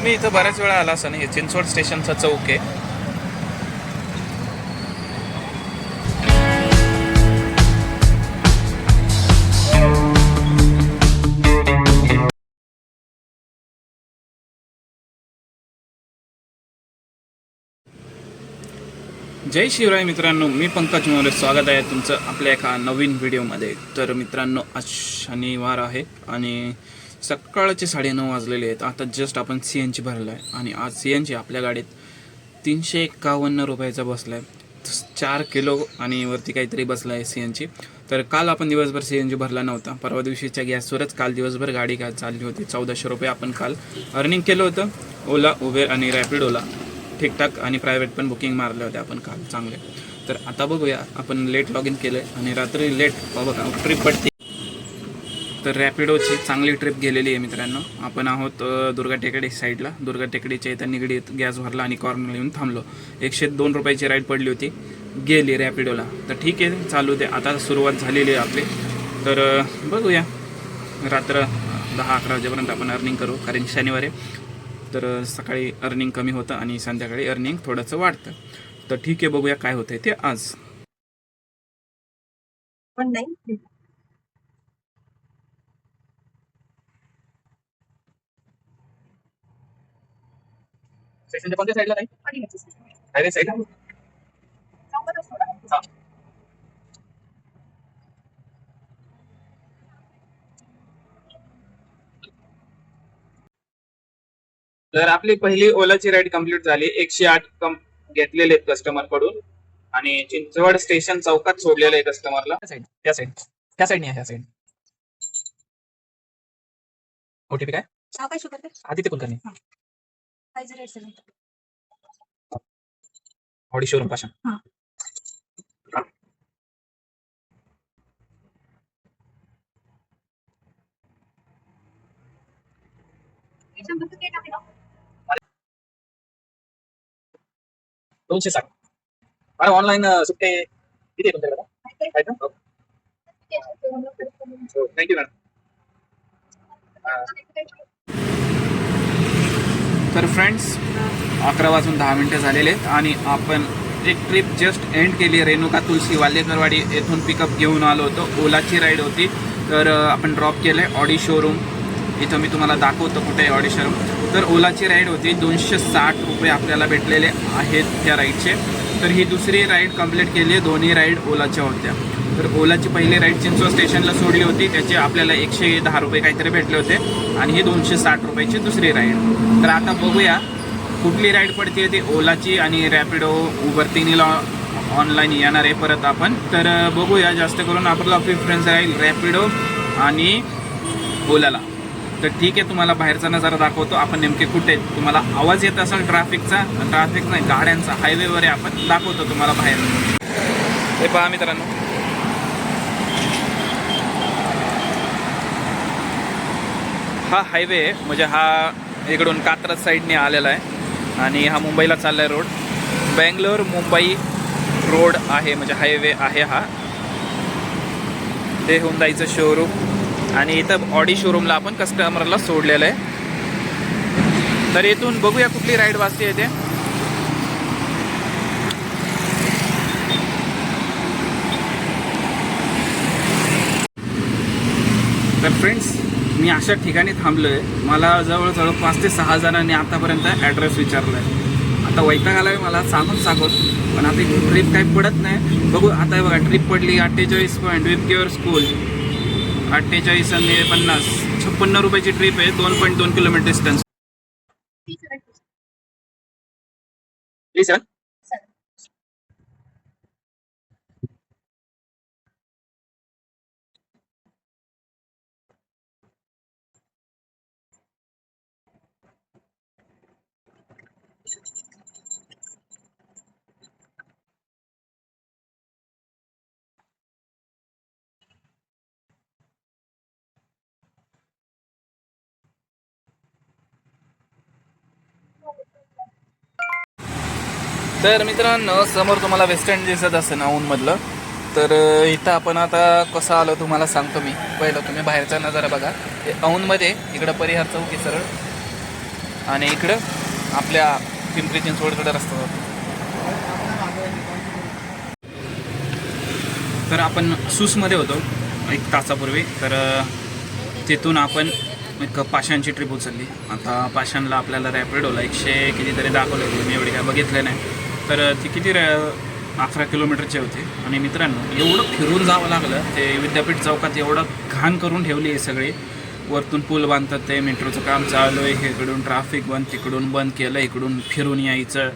तुम्ही इथं बऱ्याच वेळा आला असं नाही चिंचवड स्टेशनचा चौक आहे. जय शिवराय मित्रांनो मी पंकज मोरे. स्वागत आहे तुमचं आपल्या एका नवीन व्हिडिओमध्ये. तर मित्रांनो आज शनिवार आहे आणि सकाळचे साडेनऊ वाजलेले आहेत. आता जस्ट आपण सी एन जी भरला आहे आणि आज सी एन जी आपल्या गाडीत तीनशे एकावन्न रुपयाचा बसला आहे चार किलो आणि वरती काहीतरी बसला आहे सी एन जी तर काल आपण दिवसभर सी एन जी भरला नव्हता. परवा दिवशीच्या गॅसवरच काल दिवसभर गाडी काय चालली होती. चौदाशे रुपये आपण काल अर्निंग केलं होतं. ओला उबेर आणि रॅपिड ओला ठीकठाक आणि प्रायव्हेट पण बुकिंग मारले होते आपण काल चांगले. तर आता बघूया आपण लेट लॉग इन केलं आहे आणि रात्री लेट बघा ट्रिप पडते तर रॅपिडोची चांगली ट्रिप गेलेली आहे मित्रांनो. आपण आहोत दुर्गा टेकडी साईडला दुर्गा टेकडीच्या इथं निगडीत गॅस भरला आणि कॉर्नर येऊन थांबलो. एकशे दोन रुपयाची राईड पडली होती. गेली रॅपिडोला तर ठीक आहे चालू दे. आता सुरुवात झालेली आहे आपली. तर बघूया. रात्र दहा अकरा वाजेपर्यंत आपण अर्निंग करू कारण शनिवारी आहे. तर सकाळी अर्निंग कमी होतं आणि संध्याकाळी अर्निंग थोडंसं वाढतं. तर ठीक आहे बघूया काय होतंय ते आज. पण नाही स्टेशनच्या कोणत्या साईडला नाही. Direct side. तर आपली पहिली ओलाची राईड कंप्लीट झाली. एकशे आठ कम घेतलेले आहेत कस्टमरकडून. आणि चिंचवड स्टेशन चौकात सोडलेलं आहे कस्टमरला त्या साईड त्या साईडने आहे ह्या साईड ओटीपी काय? Sugar Aditya Kulkarni. Five zero eight seven Audi शोरूमपासून हा. दोनशे साठ मॅडम ऑनलाईन सुट्टे किती आहे तुमच्याकडे आहे का थँक्यू मॅडम तर फ्रेंड्स अकरा वाजून दहा मिनटं झालेले आहेत आणि आपण एक ट्रिप जस्ट एंड केली रेणुका तुलसी वाल्हेकरवाडी येथून पिकअप घेऊन आलो होतो. ओलाची राईड होती. तर आपण ड्रॉप केलं आहे ऑडी शोरूम इथं मी तुम्हाला दाखवतो कुठे आहे ऑडी शोरूम तर ओलाची राईड होती. दोनशे साठ रुपये आपल्याला भेटलेले आहेत त्या राईडचे तर ही दुसरी राईड कंप्लीट केली आहे. दोन्ही राईड ओलाच्या होत्या. तर ओलाची पहिली राईड चिंचवड स्टेशनला सोडली होती. त्याचे आपल्याला एकशे दहा रुपये काहीतरी भेटले होते. आणि ही दोनशे साठ रुपयाची दुसरी राईड. तर आता बघूया कुठली राईड पडते ती ओलाची आणि रॅपिडो उबर तिन्हीला ऑनलाईन येणार आहे परत आपण. तर बघूया जास्त करून आपला प्रिफरन्स राहील रॅपिडो आणि ओलाला. तर ठीक आहे तुम्हाला बाहेरचा नजारा दाखवतो. आपण नेमके कुठे तुम्हाला आवाज येत असेल ट्रॅफिकचा. ट्रॅफिक नाही गाड्यांचा. हायवेवर आहे आपण. दाखवतो तुम्हाला बाहेर. हे पहा मित्रांनो. हा हायवे आहे. म्हणजे हा इकडून कात्रज साईडने आलेला आहे. आणि हा मुंबईला चालला आहे रोड बेंगलोर मुंबई रोड आहे. म्हणजे हायवे आहे हा. ते हुंदाईचं शोरूम आणि इथं ऑडी शोरूमला आपण कस्टमरला सोडलेलं आहे. तर इथून बघूया कुठली राईड वाजते येते तर फ्रेंड्स मी अशा ठिकाणी थांबलो आहे मला जवळजवळ पाच ते सहा जणांनी आतापर्यंत ॲड्रेस विचारला आहे आता वैताग आला आहे मला सांगून सांगून. पण आता ट्रिप काही पडत नाही. बघू आता बघा ट्रिप पडली अठ्ठेचाळीस पॉईंट विथ केअर स्कूल अठ्ठेचाळीस आणि पन्नास. छप्पन्न रुपयाची ट्रिप आहे दोन पॉईंट दोन किलोमीटर डिस्टन्स प्लीज सर तर मित्रांनो समोर तुम्हाला वेस्टर्न दिसत असेल ना ऊनमधलं. तर इथं आपण आता कसं आलो तुम्हाला सांगतो मी. पहिलं तुम्ही बाहेरचा नजारा बघा. हे औंधमध्ये इकडं परिहार चौकी सरळ. आणि इकडं आपल्या पिंपरी चिंचवडकडं रस्ता जातो. तर आपण सूसमध्ये होतो एक तासापूर्वी. तर तिथून आपण एक पाषाणची ट्रिप उचलली. आता पाषाणला आपल्याला रॅपिडोला एकशे कितीतरी दाखवले मी एवढी काय बघितलं नाही. तर ती किती रॅ अकरा किलोमीटरचे होते. आणि मित्रांनो एवढं फिरून जावं लागलं ते विद्यापीठ चौकात एवढं घाण करून ठेवली आहे सगळी. वरतून पूल बांधतात ते मेट्रोचं काम चालू आहे इकडून ट्राफिक बंद तिकडून बंद केलं इकडून फिरून यायचं.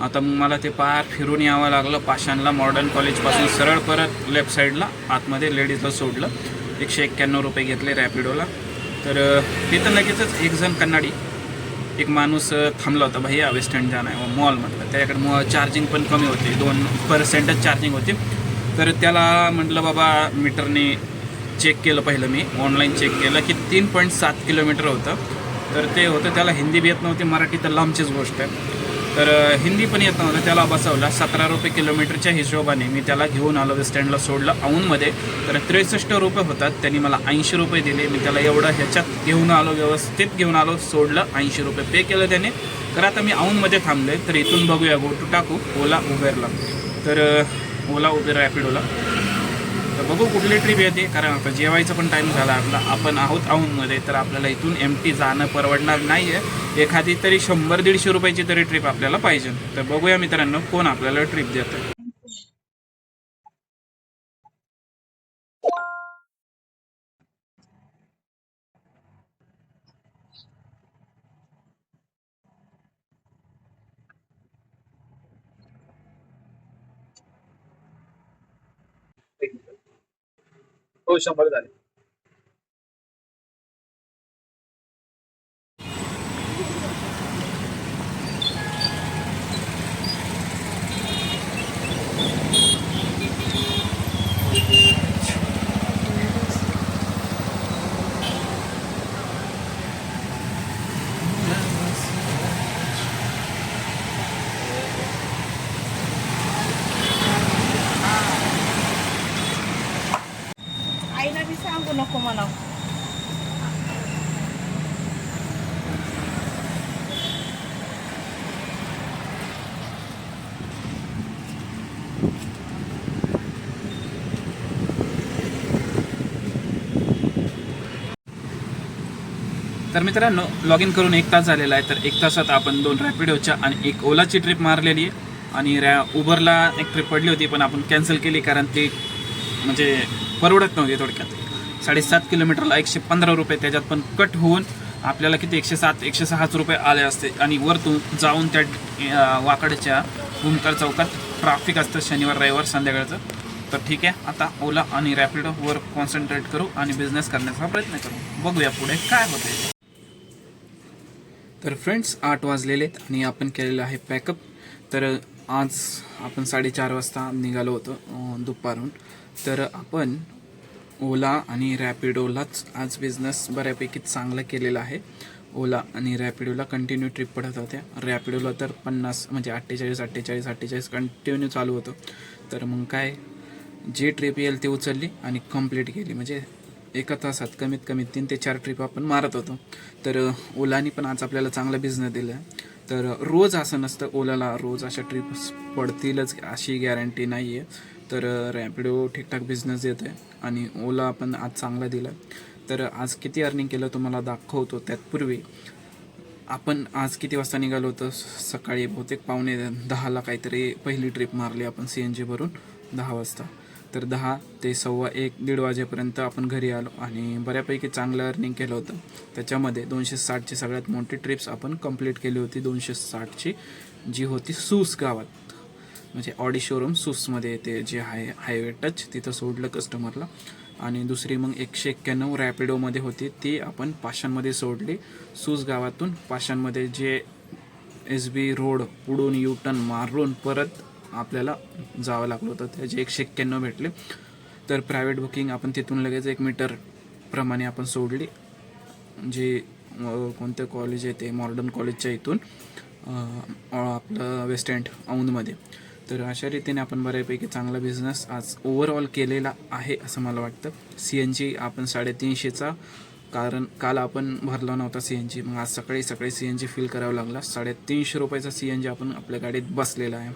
आता मग मला ते पार फिरून यावं लागलं पाषाणला मॉडर्न कॉलेजपासून सरळ परत लेफ्ट साईडला आतमध्ये लेडीजला सोडलं. एकशे एक्क्याण्णव रुपये घेतले रॅपिडोला तर तिथं लगेचच एक जण कन्नाडी एक माणूस थांबला होता भैया वेस्ट एंड जाणं आहे मॉलमधलं त्याच्याकडे मॉ चार्जिंग पण कमी होती. दोन पर्सेंटच चार्जिंग होती. तर त्याला म्हटलं बाबा मीटरने चेक केलं पहिलं मी. ऑनलाईन चेक केलं की तीन पॉईंट सात किलोमीटर होतं. तर ते होतं त्याला हिंदी बी येत नव्हती. मराठी तर लांबचीच गोष्ट आहे. तर हिंदी पण येत. नव्हतं त्याला बसवला. सतरा रुपये किलोमीटरच्या हिशोबाने मी त्याला घेऊन आलो बस स्टँडला सोडलं औंधमध्ये. तर त्रेसष्ट रुपये होतात. त्यांनी मला ऐंशी रुपये दिले. मी त्याला एवढं ह्याच्यात घेऊन आलो व्यवस्थित घेऊन आलो सोडलं ऐंशी रुपये पे केलं त्याने. तर आता मी औंधमध्ये थांबले तर इथून बघूया गो टू टाकू. ओला उबेरला. तर ओला उबेर रॅपिडोला तर बघू कुठली ट्रिप येते. कारण आता जेवायचं पण टाईम झाला आपला. आपण आहोत औंधमध्ये तर आपल्याला इथून एम टी जाणं परवडणार नाही आहे एखादी तरी शंभर दीडशे रुपयाची तरी ट्रिप आपल्याला पाहिजे. तर बघूया मित्रांनो कोण आपल्याला ट्रिप देतं हो शंभर तर मित्रांनो लॉग इन करून एक तास झालेला आहे तर एक तासात आपण दोन रॅपिडोच्या आणि एक ओलाची ट्रिप मारलेली आहे. आणि रॅ उबरला एक ट्रिप पडली होती पण आपण कॅन्सल केली कारण ती म्हणजे परवडत नव्हती थोडक्यात. साडेसात किलोमीटरला एकशे पंधरा रुपये त्याच्यात पण कट होऊन आपल्याला किती? एकशे सात एकशे सहाच रुपये आले असते. आणि वरतून जाऊन त्या वाकडच्या भूमकर चौकात ट्रॅफिक असतं शनिवार रविवार संध्याकाळचं. तर ठीक आहे आता ओला आणि रॅपिडोवर कॉन्सन्ट्रेट करू आणि बिझनेस करण्याचा प्रयत्न करू. बघूया पुढे काय होते तर फ्रेंड्स आठ वाजलेले आहेत आणि आपण केलेलं आहे पॅकअप तर आज आपण साडेचार वाजता निघालो होतो दुपारहून दुपारून. तर आपण ओला आणि रॅपिडोलाच आज बिझनेस बऱ्यापैकी चांगला केलेला आहे. ओला आणि रॅपिडोला कंटिन्यू ट्रिप पडत होत्या. रॅपिडोला तर पन्नास म्हणजे अठ्ठेचाळीस अठ्ठेचाळीस अठ्ठेचाळीस कंटिन्यू चालू होतं. तर मग काय जी ट्रिप येईल ती उचलली आणि कंप्लीट केली. म्हणजे एका तासात कमीत कमी तीन ते चार ट्रिप आपण मारत होतो. तर ओलानी पण आज आपल्याला चांगला बिझनेस दिला आहे तर रोज असं नसतं ओलाला रोज अशा ट्रिप्स पडतीलच अशी गॅरंटी नाही आहे तर रॅपिडो ठीकठाक बिझनेस देत आहे आणि ओला आपण आज चांगला दिला तर आज किती अर्निंग केलं तुम्हाला दाखवतो त्यातपूर्वी आपण आज किती वाजता निघालो होतो? सकाळी बहुतेक पावणे दहाला काहीतरी पहिली ट्रिप मारली आपण सी एन जी भरून दहा वाजता. तर दहा ते सव्वा एक दीड वाजेपर्यंत आपण घरी आलो आणि बऱ्यापैकी चांगलं अर्निंग केलं होतं. त्याच्यामध्ये दोनशे साठची सगळ्यात मोठी ट्रिप्स आपण कंप्लीट केली होती. दोनशे साठची जी होती सूस गावात. म्हणजे ऑडी शोरूम सूसमध्ये येते जे हाय हायवे टच तिथं सोडलं कस्टमरला आणि दुसरी मग एकशे एक्क्याण्णव रॅपिडोमध्ये होती. ती आपण पाषाणमध्ये सोडली. सूस गावातून पाषाणमध्ये जे एस बी रोड पुढून युटर्न मारून परत आपल्याला जावं लागलं होतं. त्याचे एकशे एक्क्याण्णव भेटले. तर प्रायव्हेट बुकिंग आपण तिथून लगेच एक मीटर प्रमाणे आपण सोडली. जे कोणते कोणतं कॉलेज आहे ते मॉडर्न कॉलेजच्या इथून आपलं वेस्ट एंड औंधमध्ये. तर अशा रीतीने आपण बऱ्यापैकी चांगला बिझनेस आज ओव्हरऑल केलेला आहे असं मला वाटतं. सी एन जी आपण साडेतीनशेचा कारण काल आपण भरला नव्हता सी एन जी मग आज सकाळी सकाळी सी एन जी फिल करावं लागला. साडेतीनशे रुपयाचा सी एन जी आपण आपल्या गाडीत बसलेला आहे.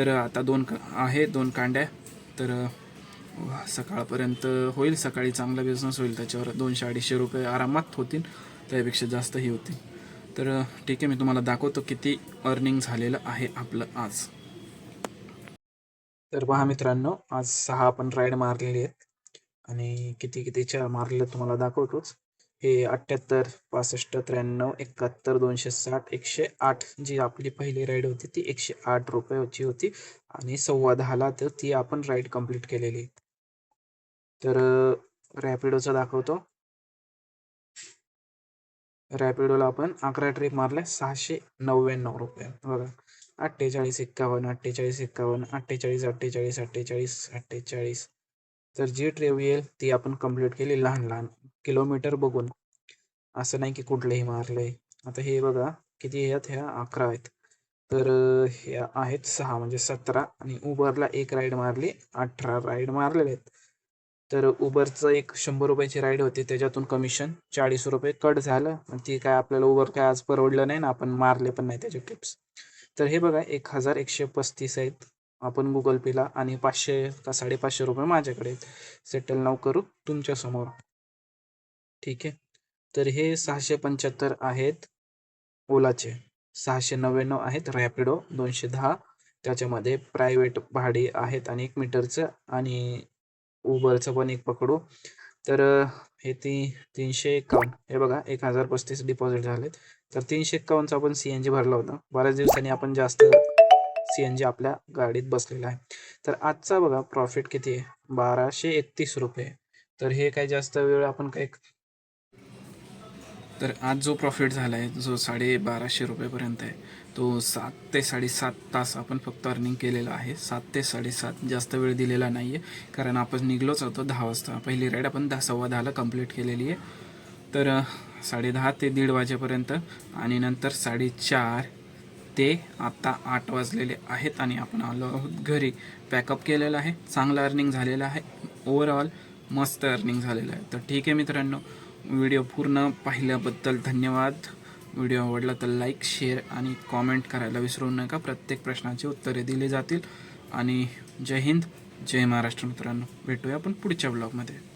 तर आता दोन का आहे दोन कांड्या. तर सकाळपर्यंत होईल. सकाळी चांगला बिझनेस होईल. त्याच्यावर दोनशे अडीचशे रुपये आरामात होतील. त्यापेक्षा जास्तही होतील. तर ठीक आहे मी तुम्हाला दाखवतो किती अर्निंग झालेलं आहे आपलं आज. तर पहा मित्रांनो आज सहा आपण राईड मारलेले आहेत. आणि किती कितीच्या मारलेल्या तुम्हाला दाखवतोच. हे अठ्ठ्याहत्तर पासष्ट त्र्याण्णव एकाहत्तर दोनशे साठ एकशे आठ जी आपली पहिली राईड होती ती एकशे आठ रुपयाची होती. आणि सव्वा दहाला तर ती आपण राईड कंप्लीट केलेली. तर रॅपिडोचा दाखवतो. रॅपिडोला आपण अकरा ट्रिप मारल्या सहाशे नव्याण्णव रुपये. बघा अठ्ठेचाळीस एक्कावन्न अठ्ठेचाळीस एक्कावन्न अठ्ठेचाळीस अठ्ठेचाळीस अठ्ठेचाळीस अठ्ठेचाळीस. तर जी ट्रेव येईल ती आपण कंप्लीट केली लहान लहान किलोमीटर बघून. असं नाही की कुठलंही मारलंय. आता हे बघा किती ह्यात ह्या? अकरा आहेत. तर ह्या आहेत सहा म्हणजे सतरा. आणि उबरला एक राईड मारली अठरा राईड मारलेले आहेत. तर उबरचं एक शंभर रुपयाची राईड होती. त्याच्यातून कमिशन चाळीस रुपये कट झालं. आणि ती काय आपल्याला उबर काय आज परवडलं नाही ना आपण मारले पण नाही त्याचे टिप्स तर हे बघा एक हजार एकशे पस्तीस आहेत. आपण गुगल पेला आणि पाचशे का साडेपाचशे रुपये माझ्याकडे सेटल नाव करू तुमच्यासमोर ठीक आहे? तर हे सहाशे पंच्याहत्तर आहेत ओलाचे. सहाशे नव्याण्णव आहेत रॅपिडो दोनशे दहा. त्याच्यामध्ये प्रायव्हेट भाडे आहेत आणि एक मीटरचं आणि उबरचं पण एक पकडू. तर हे ती तीनशे एक्कावन्न हे बघा एक हजार पस्तीस डिपॉझिट झालेत. तर तीनशे एक्कावन्नचा आपण सी एन जी भरला होता. बऱ्याच दिवसांनी आपण जास्त सी एन जी आपल्या गाडीत बसलेला आहे. तर आजचा बघा प्रॉफिट किती आहे? बाराशे एकतीस रुपये. तर हे काही जास्त वेळ आपण काही तर आज जो प्रॉफिट झाला आहे जो साडे बाराशे रुपयेपर्यंत आहे तो सात ते साडेसात तास आपण फक्त अर्निंग केलेला आहे. सात ते साडेसात जास्त वेळ दिलेला नाही आहे कारण आपण निघलोच होतो दहा वाजता. पहिली राईड आपण दहा सव्वा दहाला कंप्लीट केलेली आहे. तर साडेदहा ते दीड वाजेपर्यंत आणि नंतर साडेचार ते आता आठ वाजलेले आहेत आणि आपण आलो आहोत घरी. पॅकअप केलेलं आहे चांगलं अर्निंग झालेलं आहे. ओव्हरऑल मस्त अर्निंग झालेलं आहे. तर ठीक आहे मित्रांनो व्हिडिओ पूर्ण पाहिल्याबद्दल धन्यवाद. व्हिडिओ आवडला तर लाईक शेअर आणि कॉमेंट करायला विसरू नका. प्रत्येक प्रश्नाची उत्तरे दिली जातील. आणि जय हिंद जय महाराष्ट्र मित्रांनो. भेटूया आपण पुढच्या ब्लॉगमध्ये